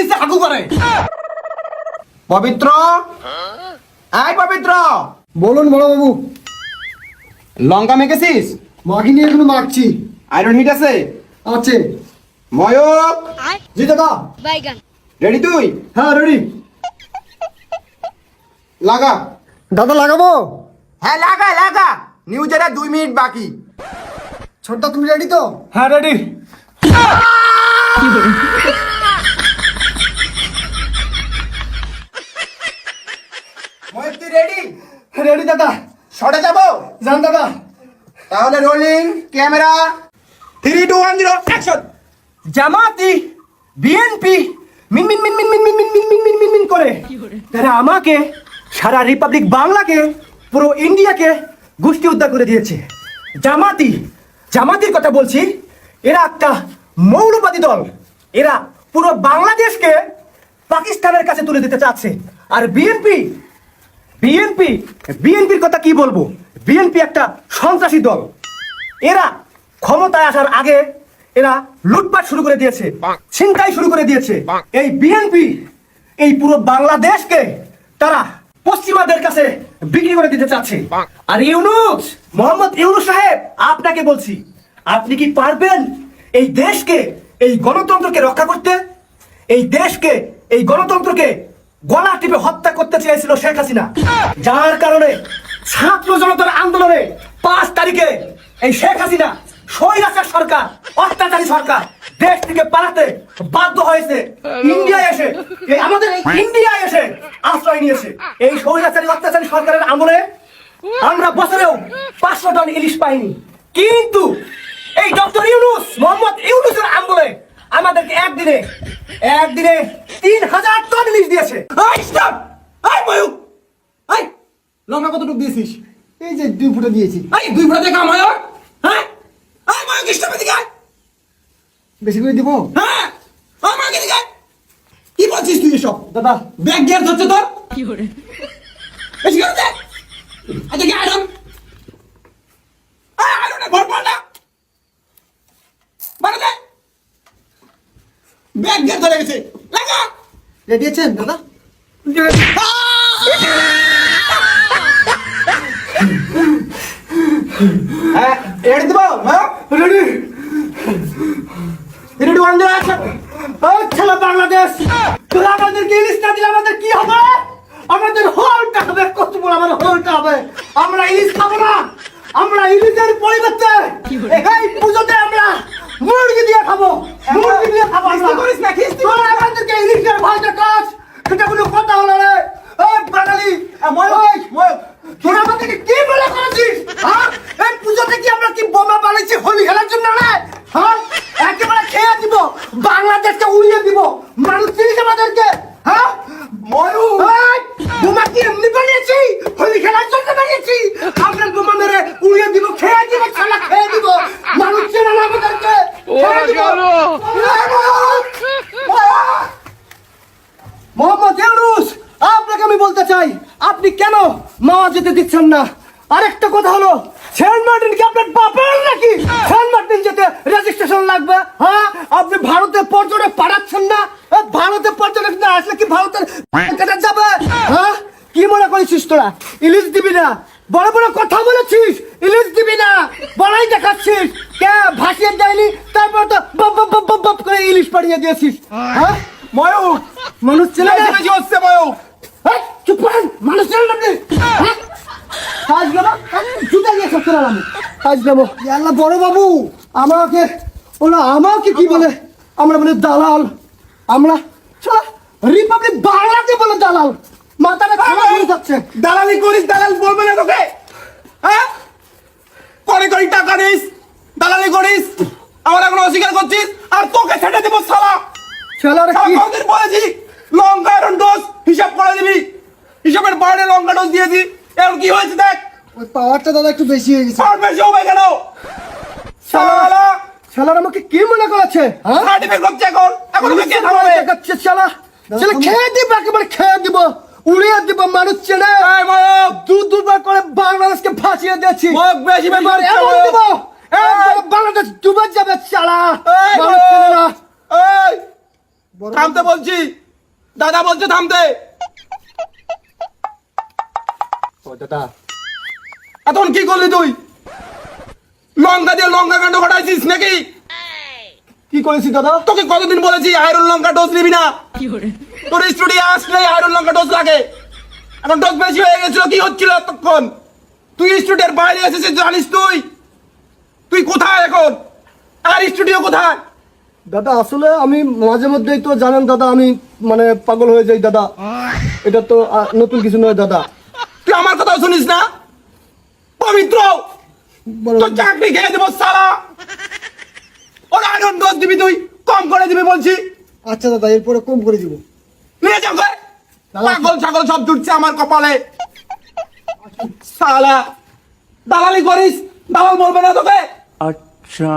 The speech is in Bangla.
নিচে হাগু করে। পবিত্র? আয় পবিত্র। বলুন বড় বাবু লঙ্কা মেখেছিস? মাখিনি এখনও মাখছি। আয়রন হিট আছে? আছে। ময়ক জি দাদা বাইগান। রেডি তুই? হ্যাঁ রেডি লাগা। দাদা লাগাবো? হ্যাঁ লাগা লাগা। নিউজের দুই মিনিট বাকি। ছোটদা তুমি রেডি তো? হ্যাঁ রেডি ময়ূর তুই রেডি রেডি দাদা শটে যাব যান দাদা তাহলে rolling camera three two one zero action জামাতি বিএনপি মিন মিন মিন মিন মিন মিন মিন মিন মিন মিন মিন করে তারা আমাকে সারা রিপাবলিক বাংলাকে পুরো ইন্ডিয়াকে গোষ্ঠী উদ্ধার করে দিয়েছে জামাতি জামাতির কথা বলছি এরা একটা মৌলবাদী দল এরা পুরো বাংলাদেশকে পাকিস্তানের কাছে তুলে দিতে চাচ্ছে আর বিএনপি বিএনপি বিএনপির কথা কি বলব বিএনপি একটা সন্ত্রাসী দল এরা ক্ষমতায় আসার আগে এরা লুটপাট শুরু করে দিয়েছে ছিনতাই শুরু করে দিয়েছে। এই বিএনপি এই পুরো বাংলাদেশকে তারা পশ্চিমাদের কাছে বিক্রি করে দিতে চাচ্ছে। আর ইউনুস মোহাম্মদ ইউনুস সাহেব আপনাকে বলছি আপনি কি পারবেন এই দেশকে এই গণতন্ত্রকে রক্ষা করতে? এই দেশকে এই গণতন্ত্রকে গলা টিপে হত্যা করতে চেয়েছিল শেখ হাসিনা। যার কারণে ছাত্র জনতার আন্দোলনে পাঁচ তারিখে এই শেখ হাসিনা স্বৈরাচার সরকার, অত্যাচারী সরকার, দেশ থেকে পালাতে বাধ্য হয়েছে। ইন্ডিয়ায় এসে আমাদের ইন্ডিয়ায় এসে আশ্রয় নিয়েছে। এই স্বৈরাচারী অত্যাচারী সরকারের আমলে আমরা বছরেও পাঁচশো টন ইলিশ পাইনি। কিন্তু এই ডক্টর ইউনুস, মোহাম্মদ ইউনুসের আমলে আমাদেরকে একদিনে একদিনে তিন হাজার টন ইলিশ দিয়েছে। লঙ্কা কতটুকু দিয়েছিস? এই যে দুই ফুটে দিয়েছি। দুই ফোঁটা দেখা ময়ূর হ্যাঁ? আই ময়ূক স্টপ এদিকে আয়। বেশি করে দিব। হ্যাঁ? আই ময়ূক এদিকে কি বলছিস তুই এসব? দাদা। ব্যাগ গিয়ার ধরছে তোর? বেশি করে দে। আচ্ছা কি আয়রন। আয় আয়রনে ভর পড় না। মারা দে। ব্যাগ গিয়ার ধরে গেছে। লাগা। রেডি আছেন দাদা? হ্যাঁ। எடுத்து போ ரெடி ரெடி வந்து ஆச்சல বাংলাদেশ চাই আপনি কেন মাওয়া যেতে দিচ্ছেন না? আরেকটা কথা হলো, সেন্ট মার্টিন কি আপনার বাপের নাকি? সেন্ট মার্টিন যেতে রেজিস্ট্রেশন লাগবে হ্যাঁ? আপনি ভারতে পর্যটক পাঠাচ্ছেন না? ভারতে পর্যটক না আসলে কি ভারতের যাবে? হ্যাঁ? কি মনে করেছিস তোরা? ইলিশ দিবি না? বড় বড় কথা বলেছিস, ইলিশ দিবি না? বড়াই দেখাচ্ছিস। কে ভাসিয়ে দেয়নি? তারপর তো বপ বপ বপ করে ইলিশ পাঠিয়ে দিয়েছিস। হ্যাঁ ময়ূর মানুষ ছেলে বেশি বেশি হচ্ছে ময়ূক এই, চুপ করেন মানুষ ছেলে না আপনি? কাজ নেব জুতা দিয়ে সব চলাম কাজ নেব আল্লাহ বড় বাবু আমাকে ওরা আমাকে কি বলে? আমরা বলে দালাল। আমরা রিপাবলিক বাংলাতে বলে দালাল। মাথাটা খারাপ হয়ে যাচ্ছে। দালালি করিস দালাল বলবে না তোকে? হ্যাঁ? করে করে টাকা নিস দালালি করিস। আমার এখন অস্বীকার করছিস আর তোকে ছেড়ে দেবো সালা ছেলেরা কি? বলেছি? লঙ্কা ডোজ হিসাব করে দিবি। হিসাবের বাইরে লঙ্কা ডোজ দিয়েছি। এখন কি হয়েছে দেখ? ওই পাওয়ারটা দাদা একটু বেশি হয়ে গেছে। আর বেশি হবে কেন? সালা ছেলেরা আমাকে কি মনে করেছে হ্যাঁ? সার্টিফিকেট করছে এখন। এখন ওকে কে থামাবে দেখাচ্ছে শালা। তুমি- খেয়ে দিব একেবারে খেয়ে দিব। উড়িয়ে দিব মানুষ চেনে। দু দুবার করে বাংলাদেশকে ফাঁসিয়ে দিয়েছি। বেশি বেশি এমন দিব বাংলাদেশ ডুবে যাবে চালা মানুষ চেনে না। এই! থামতে বলছি। দাদা বলছে থামতে। ও দাদা। এখন কি করলি তুই? লঙ্কা দিয়ে লঙ্কা কাণ্ড ঘটাইছিস নাকি? কি করেছি দাদা? তোকে কতদিন বলেছি আয়রন লঙ্কা ডোজ নিবি না? তোর স্টুডিও আসলে আয়রন লঙ্কা ডোজ লাগে। এখন ডোজ বেশি হয়ে গেছিল কি হচ্ছিল তখন তুই স্টুডিওর বাইরে এসেছিস জানিস তুই? তুই কোথায় এখন? আর স্টুডিও কোথায়? দাদা আসলে আমি মাঝে মধ্যেই তো জানেন দাদা আমি মানে পাগল হয়ে যাই দাদা। এটা তো নতুন কিছু নয় দাদা। তুই আমার কথা শুনিস না? পবিত্র! তোর চাকরি খেয়ে দেবো সারা ওর আয়রন দোষ দিবি তুই কম করে দিবি বলছি। আচ্ছা দাদা এরপরে কম করে দিব। নিয়ে যাও পাগল ছাগল সব জুটছে আমার কপালে। সালা দালালি করিস দালাল বলবে না তোকে। আচ্ছা।